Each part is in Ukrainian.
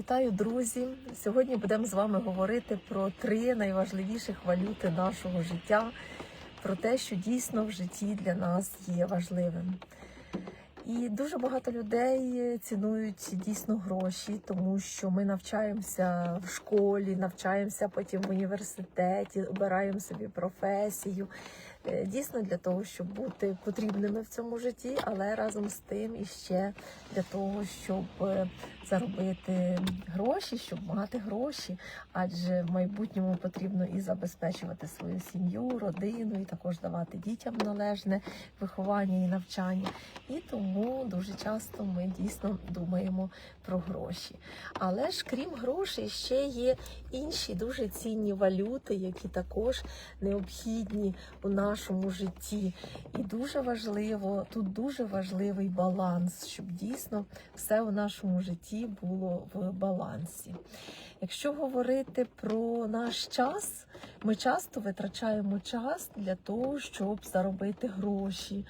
Вітаю, друзі! Сьогодні будемо з вами говорити про три найважливіших валюти нашого життя, про те, що дійсно в житті для нас є важливим. І дуже багато людей цінують дійсно гроші, тому що ми навчаємося в школі, навчаємося потім в університеті, обираємо собі професію. Е, Дійсно для того, щоб бути потрібними в цьому житті, але разом з тим і ще для того, щоб е, заробити гроші, щоб мати гроші, адже в майбутньому потрібно і забезпечувати свою сім'ю, родину, і також давати дітям належне виховання і навчання. І тому дуже часто ми дійсно думаємо про гроші. Але ж крім грошей, ще є інші дуже цінні валюти, які також необхідні у нашому житті. І дуже важливо, тут дуже важливий баланс, щоб дійсно все у нашому житті було в балансі. Якщо говорити про наш час, ми часто витрачаємо час для того, щоб заробити гроші.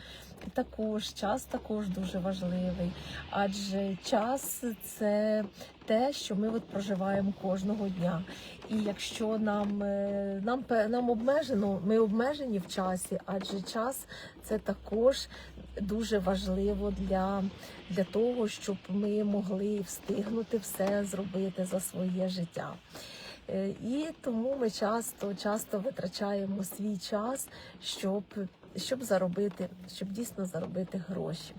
І також час також дуже важливий, адже час це те, що ми от проживаємо кожного дня. І якщо нам, е, нам, нам обмежено, ми обмежені в часі, адже час це також дуже важливо для, для того, щоб ми могли встигнути все зробити за своє життя. Е, І тому ми часто, часто витрачаємо свій час, щоб, щоб заробити, щоб дійсно заробити гроші.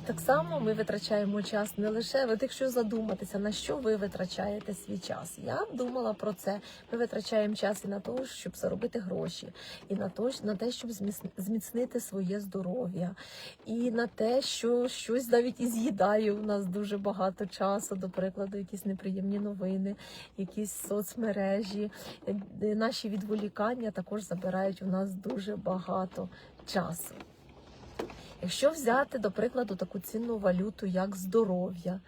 І так само ми витрачаємо час не лише, от якщо задуматися, на що ви витрачаєте свій час. Я думала про це. Ми витрачаємо час і на те, щоб заробити гроші, і на те, на те, щоб зміцнити своє здоров'я, і на те, що щось навіть і з'їдає у нас дуже багато часу, до прикладу, якісь неприємні новини, якісь соцмережі. Е, е, Наші відволікання також забирають у нас дуже багато часу. Якщо взяти, до прикладу, таку цінну валюту, як здоров'я,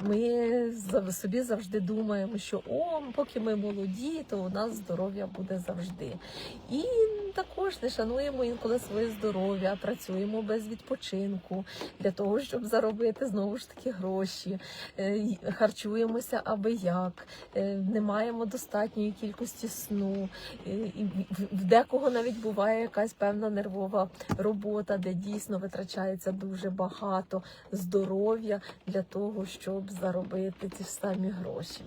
ми собі завжди думаємо, що о, поки ми молоді, то у нас здоров'я буде завжди. І також не шануємо інколи своє здоров'я, працюємо без відпочинку для того, щоб заробити знову ж таки гроші, е, харчуємося аби як, е, не маємо достатньої кількості сну. е, в- декого навіть буває якась певна нервова робота, де дійсно витрачається дуже багато здоров'я для того, щоб заробити ті ж самі гроші.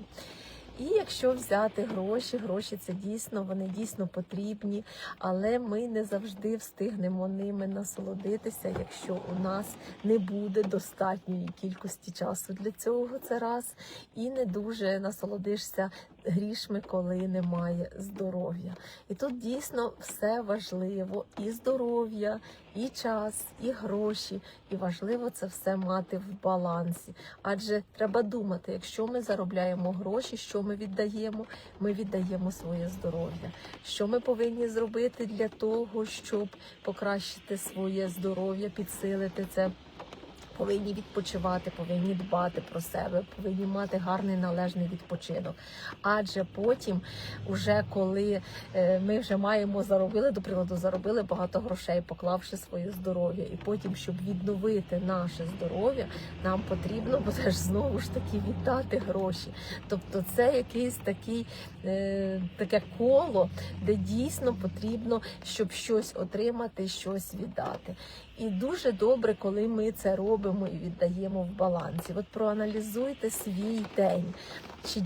І якщо взяти гроші, гроші це дійсно вони дійсно потрібні, але ми не завжди встигнемо ними насолодитися, якщо у нас не буде достатньої кількості часу для цього. Це раз і не дуже насолодишся грішми, коли немає здоров'я. І тут дійсно все важливо: і здоров'я, і час, і гроші. І важливо це все мати в балансі. Адже треба думати, якщо ми заробляємо гроші, що ми віддаємо? Ми віддаємо своє здоров'я. Що ми повинні зробити для того, щоб покращити своє здоров'я, підсилити це? Повинні відпочивати, повинні дбати про себе, повинні мати гарний належний відпочинок. Адже потім, уже коли е, ми вже маємо заробили, до прикладу, заробили багато грошей, поклавши своє здоров'я, і потім, щоб відновити наше здоров'я, нам потрібно буде ж знову ж таки віддати гроші. Тобто, це якийсь такий е, таке коло, де дійсно потрібно, щоб щось отримати, щось віддати. І дуже добре, коли ми це робимо і віддаємо в балансі. От проаналізуйте свій день. Чи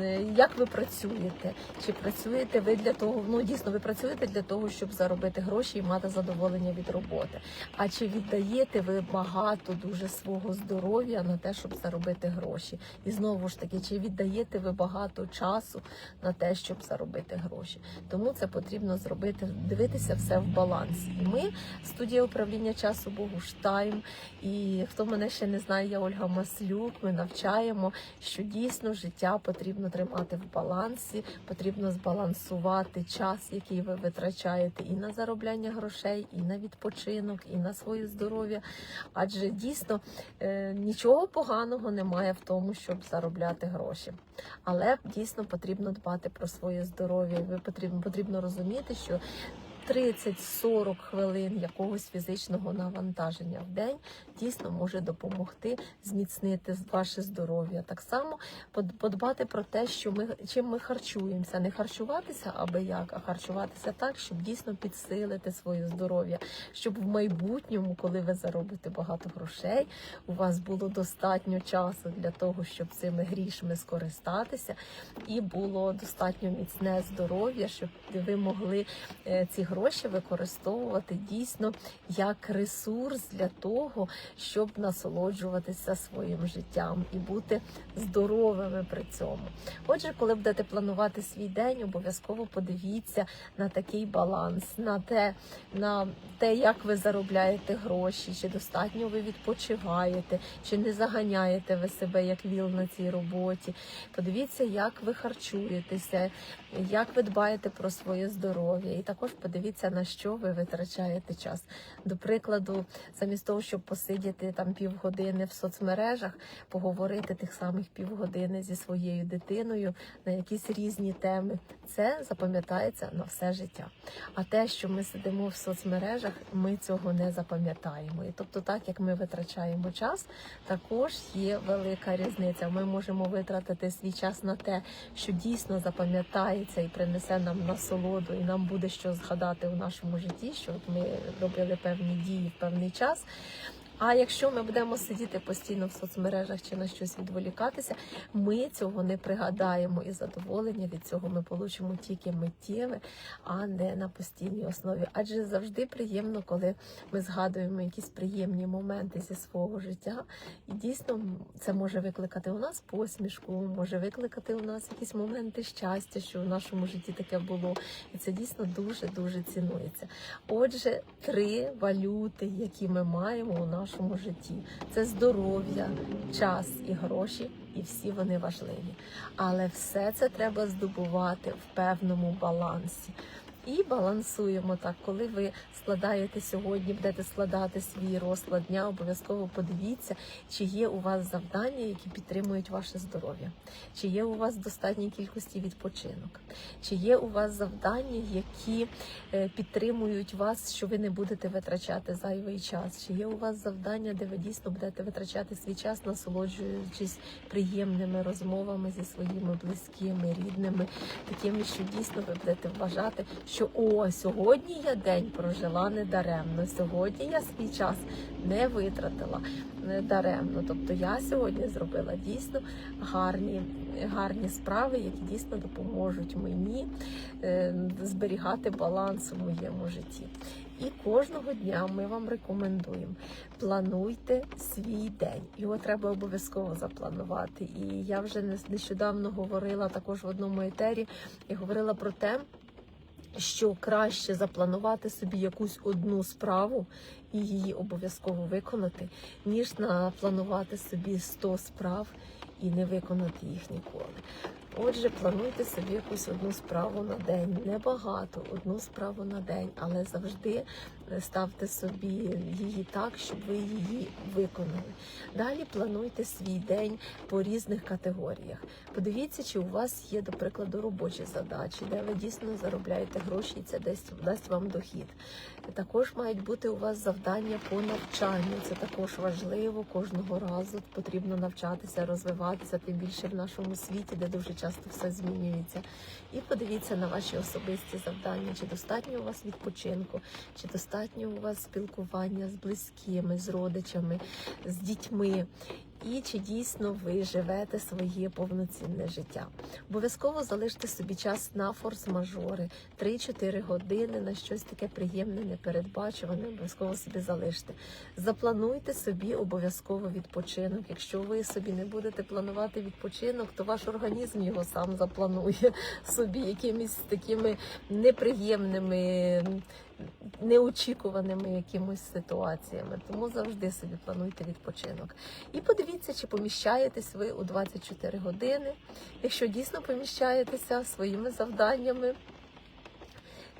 е, як ви працюєте? Чи працюєте ви для того? Ну дійсно, ви працюєте для того, щоб заробити гроші і мати задоволення від роботи. А чи віддаєте ви багато дуже свого здоров'я на те, щоб заробити гроші? І знову ж таки, чи віддаєте ви багато часу на те, щоб заробити гроші? Тому це потрібно зробити, дивитися все в балансі. І ми студія управління часу Богуштайм. І хто мене ще не знає, я Ольга Маслюк. Ми навчаємо, що дійсно життя потрібно тримати в балансі, потрібно збалансувати час, який ви витрачаєте, і на заробляння грошей, і на відпочинок, і на своє здоров'я. Адже дійсно е, нічого поганого немає в тому, щоб заробляти гроші. Але дійсно потрібно дбати про своє здоров'я. Ви потрібно потрібно розуміти, що 30-40 хвилин якогось фізичного навантаження в день дійсно може допомогти зміцнити ваше здоров'я. Так само подбати про те, що ми чим ми харчуємося, не харчуватися аби як, а харчуватися так, щоб дійсно підсилити своє здоров'я, щоб в майбутньому, коли ви заробите багато грошей, у вас було достатньо часу для того, щоб цими грішми скористатися, і було достатньо міцне здоров'я, щоб ви могли е, ці гроші використовувати дійсно як ресурс для того, щоб насолоджуватися своїм життям і бути здоровими при цьому. Отже, коли будете планувати свій день, обов'язково подивіться на такий баланс, на те, на те, як ви заробляєте гроші, чи достатньо ви відпочиваєте, чи не заганяєте ви себе як віл на цій роботі. Подивіться, як ви харчуєтеся, як ви дбаєте про своє здоров'я, і також подивіться на що ви витрачаєте час. До прикладу, замість того, щоб посидіти там півгодини в соцмережах, поговорити тих самих півгодини зі своєю дитиною на якісь різні теми, це запам'ятається на все життя. А те, що ми сидимо в соцмережах, ми цього не запам'ятаємо. І тобто, так як ми витрачаємо час, також є велика різниця. Ми можемо витратити свій час на те, що дійсно запам'ятається і принесе нам насолоду, і нам буде що згадати у нашому житті, що от ми робили певні дії в певний час. А якщо ми будемо сидіти постійно в соцмережах чи на щось відволікатися, ми цього не пригадаємо і задоволення від цього ми получимо тільки миттєве, а не на постійній основі. Адже завжди приємно, коли ми згадуємо якісь приємні моменти зі свого життя, і дійсно це може викликати у нас посмішку, може викликати у нас якісь моменти щастя, що в нашому житті таке було, і це дійсно дуже дуже цінується. Отже, три валюти, які ми маємо у нашому житті, це здоров'я, час і гроші, і всі вони важливі. Але все це треба здобувати в певному балансі. І балансуємо так, коли ви складаєте сьогодні, будете складати свій розклад дня, обов'язково подивіться, чи є у вас завдання, які підтримують ваше здоров'я, чи є у вас достатній кількості відпочинок, чи є у вас завдання, які е, підтримують вас, що ви не будете витрачати зайвий час, чи є у вас завдання, де ви дійсно будете витрачати свій час, насолоджуючись приємними розмовами зі своїми близькими, рідними, такими, що дійсно ви будете вважати, що о, сьогодні я день прожила недаремно, сьогодні я свій час не витратила недаремно. Тобто я сьогодні зробила дійсно гарні, гарні справи, які дійсно допоможуть мені е, зберігати баланс у моєму житті. І кожного дня ми вам рекомендуємо плануйте свій день. Його треба обов'язково запланувати. І я вже не- нещодавно говорила також в одному етері і говорила про те, що краще запланувати собі якусь одну справу і її обов'язково виконати, ніж напланувати собі 100 справ і не виконати їх ніколи. Отже, плануйте собі якусь одну справу на день, небагато, одну справу на день, але завжди е, ставте собі її так, щоб ви її виконали. Далі плануйте свій день по різних категоріях. Подивіться, чи у вас є, до прикладу, робочі задачі, де ви дійсно заробляєте гроші, і це десь дасть вам дохід. Також мають бути у вас завдання по навчанню. Це також важливо кожного разу. Потрібно навчатися, розвиватися, тим більше в нашому світі, де дуже часто все змінюється. І подивіться на ваші особисті завдання, чи достатньо у вас відпочинку, чи достатньо у вас спілкування з близькими, з родичами, з дітьми. І чи дійсно ви живете своє повноцінне життя? Обов'язково залиште собі час на форс-мажори 3-4 години на щось таке приємне, непередбачуване. Обов'язково собі залиште. Заплануйте собі обов'язково відпочинок. Якщо ви собі не будете планувати відпочинок, то ваш організм його сам запланує собі якимись такими неприємними неочікуваними якимось ситуаціями. Тому завжди собі плануйте відпочинок. І подивіться, чи поміщаєтесь ви у 24 години. Якщо дійсно поміщаєтеся своїми завданнями,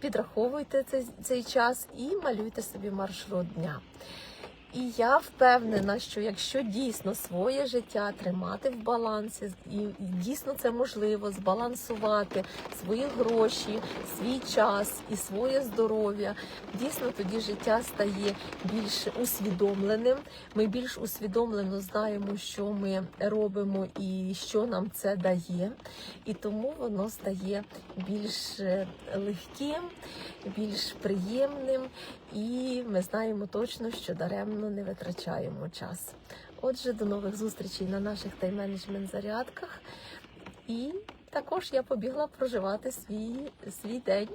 підраховуйте цей, цей час і малюйте собі маршрут дня. І я впевнена, що якщо дійсно своє життя тримати в балансі, і дійсно це можливо збалансувати свої гроші, свій час і своє здоров'я, дійсно тоді життя стає більш усвідомленим. Ми більш усвідомлено знаємо, що ми робимо і що нам це дає, і тому воно стає більш е, легким, більш приємним, і ми знаємо точно, що даремно не витрачаємо час. Отже, до нових зустрічей на наших тайм-менеджмент зарядках. І також я побігла проживати свій, свій день,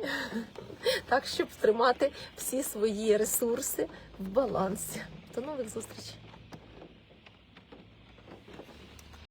так щоб тримати всі свої ресурси в балансі. До нових зустрічей!